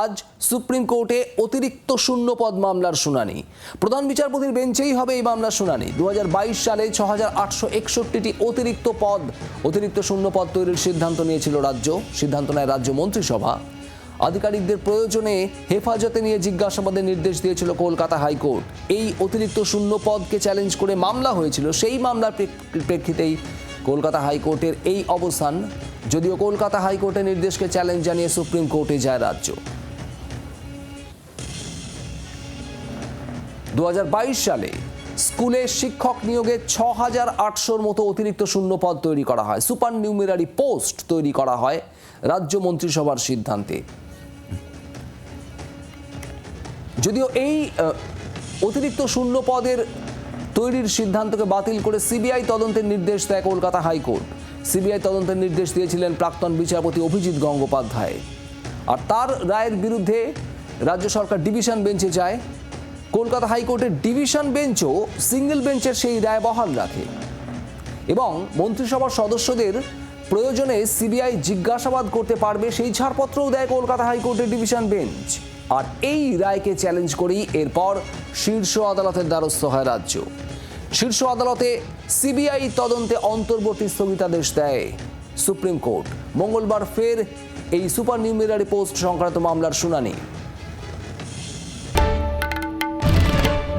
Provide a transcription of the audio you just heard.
আজ সুপ্রিম কোর্টে অতিরিক্ত শূন্য পদ মামলার শুনানি। প্রধান বিচারপতির বেঞ্চেই হবে এই মামলার শুনানি। দু হাজার বাইশ সালে ছ হাজার আটশো একষট্টিটি অতিরিক্ত পদ, অতিরিক্ত শূন্য পদ তৈরির সিদ্ধান্ত নিয়েছিল রাজ্য, সিদ্ধান্ত নেয় রাজ্য মন্ত্রিসভা। আধিকারিকদের প্রয়োজনে হেফাজতে নিয়ে জিজ্ঞাসাবাদের নির্দেশ দিয়েছিল কলকাতা হাইকোর্ট। এই অতিরিক্ত শূন্য পদকে চ্যালেঞ্জ করে মামলা হয়েছিল, সেই মামলার প্রেক্ষিতেই কলকাতা হাইকোর্টের এই অবস্থান যদিও কলকাতা হাইকোর্টের নির্দেশকে চ্যালেঞ্জ জানিয়ে সুপ্রিম কোর্টে যায় রাজ্য। দু হাজার বাইশ সালে স্কুলে শিক্ষক নিয়োগে ছ হাজার আটশোর মতো অতিরিক্ত শূন্য পদ তৈরি করা হয়। সুপার নিউমেরারি পোস্ট তৈরি করা হয় রাজ্য মন্ত্রিসভার সিদ্ধান্তে। যদিও এই অতিরিক্ত শূন্য পদের তৈরির সিদ্ধান্তকে বাতিল করে সিবিআই তদন্তের নির্দেশ দেয় কলকাতা হাইকোর্ট। সিবিআই তদন্তের নির্দেশ দিয়েছিলেন প্রাক্তন বিচারপতি অভিজিৎ গঙ্গোপাধ্যায়। আর তার রায়ের বিরুদ্ধে রাজ্য সরকার ডিভিশন বেঞ্চে যায়। কলকাতা হাইকোর্টের ডিভিশন বেঞ্চও সিঙ্গেল বেঞ্চের সেই রায় বহাল রাখে। এবং মন্ত্রিসভার সদস্যদের প্রয়োজনে সিবিআই জিজ্ঞাসাবাদ করতে পারবে সেই ছাড়পত্রও দেয় কলকাতা হাইকোর্টের ডিভিশন বেঞ্চ। আর এই রায়কে চ্যালেঞ্জ করেই এরপর শীর্ষ আদালতের দ্বারস্থ হয় রাজ্য। শীর্ষ আদালতে সিবিআই তদন্তে অন্তর্বর্তী স্থগিতাদেশ দেয় সুপ্রিম কোর্ট। মঙ্গলবার ফের এই সুপার নিউমেরারি পোস্ট সংক্রান্ত মামলার শুনানি।